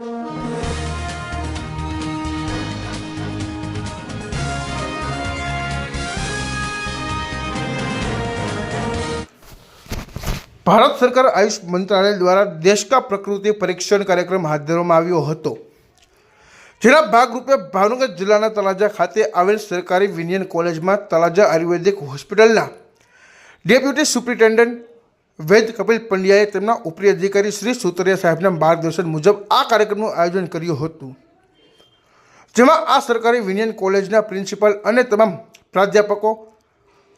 ભારત સરકાર આયુષ મંત્રાલય દ્વારા દેશ કા પ્રકૃતિ પરીક્ષણ કાર્યક્રમ હાથ ધરવામાં આવ્યો હતો. જેના ભાગરૂપે ભાવનગર જિલ્લાના તળાજા ખાતે આવેલ સરકારી વિનિયન કોલેજમાં તળાજા આયુર્વેદિક હોસ્પિટલના ડેપ્યુટી સુપ્રિન્ટેન્ડન્ટ વૈદ કપિલ પંડ્યાએ તેમના ઉપરી અધિકારી શ્રી સુતરિયા સાહેબના માર્ગદર્શન મુજબ આ કાર્યક્રમનું આયોજન કર્યું હતું. જેમાં આ સરકારી વિનિયન કોલેજના પ્રિન્સિપાલ અને તમામ પ્રાધ્યાપકો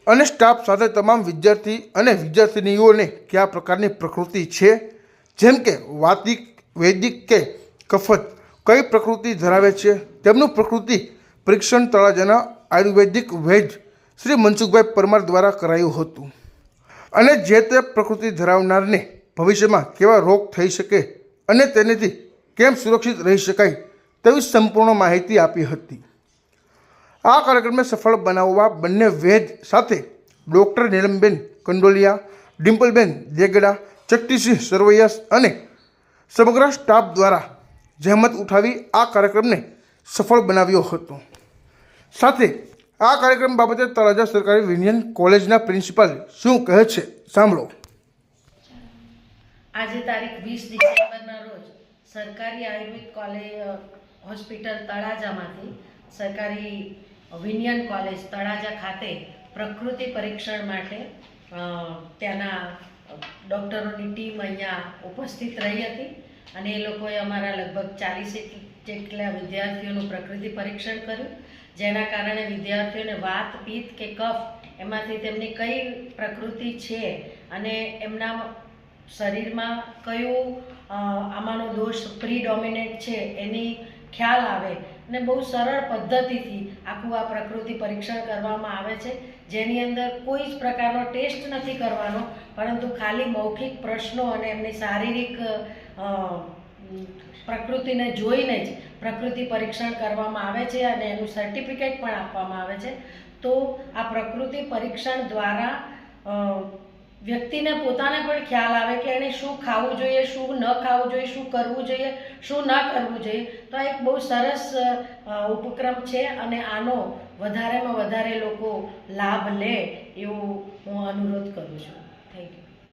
અને સ્ટાફ સાથે તમામ વિદ્યાર્થી અને વિદ્યાર્થિનીઓને કયા પ્રકારની પ્રકૃતિ છે? જેમ કે વાતિક, વૈદિક કે કફત, કઈ પ્રકૃતિ ધરાવે છે? તેમનું પ્રકૃતિ પરીક્ષણ તળાજાના આયુર્વેદિક વૈદ શ્રી મનસુખભાઈ પરમાર દ્વારા કરાયું હતું. અને જે તે પ્રકૃતિ ધરાવનારને ભવિષ્યમાં કેવા રોગ થઈ શકે અને તેનેથી કેમ સુરક્ષિત રહી શકાય તેવી સંપૂર્ણ માહિતી આપી હતી. આ કાર્યક્રમને સફળ બનાવવા બંને વેદ સાથે ડૉક્ટર નીલમબેન કંડોલિયા, ડિમ્પલબેન દેગડા, ચટ્ટીસિંહ સરવૈયા અને સમગ્ર સ્ટાફ દ્વારા જહેમત ઉઠાવી આ કાર્યક્રમને સફળ બનાવ્યો હતો. સાથે આ કાર્યક્રમ બાબતે તળાજા સરકારી વિનિયન કોલેજના પ્રિન્સિપાલ શું કહે છે? સાંભળો. આજે તારીખ વીસ ડિસેમ્બરના રોજ સરકારી આયુર્વેદ કોલેજ હોસ્પિટલ તળાજામાંથી સરકારી વિનિયન કોલેજ તળાજા ખાતે પ્રકૃતિ પરીક્ષણ માટે ત્યાંના ડૉક્ટરોની ટીમ અહીંયા ઉપસ્થિત રહી હતી અને એ લોકોએ અમારા લગભગ ચાલીસ જેટલા વિદ્યાર્થીઓનું પ્રકૃતિ પરીક્ષણ કર્યું. જેના કારણે વિદ્યાર્થીઓને વાત પિત્ત કે કફ એમાંથી તેમની કઈ પ્રકૃતિ છે અને એમના શરીરમાં કયું આમાંનો દોષ પ્રીડોમિનેટ છે એની ખ્યાલ આવે અને બહુ સરળ પદ્ધતિથી આખું આ પ્રકૃતિ પરીક્ષણ કરવામાં આવે છે. જેની અંદર કોઈ જ પ્રકારનો ટેસ્ટ નથી કરવાનો, પરંતુ ખાલી મૌખિક પ્રશ્નો અને એમની શારીરિક પ્રકૃતિને જોઈને જ પ્રકૃતિ પરીક્ષણ કરવામાં આવે છે અને એનું સર્ટિફિકેટ પણ આપવામાં આવે છે. તો આ પ્રકૃતિ પરીક્ષણ દ્વારા વ્યક્તિને પોતાને પણ ખ્યાલ આવે કે એણે શું ખાવું જોઈએ, શું ન ખાવું જોઈએ, શું કરવું જોઈએ, શું ન કરવું જોઈએ. તો આ એક બહુ સરસ ઉપક્રમ છે અને આનો વધારેમાં વધારે લોકો લાભ લે એવું હું અનુરોધ કરું છું.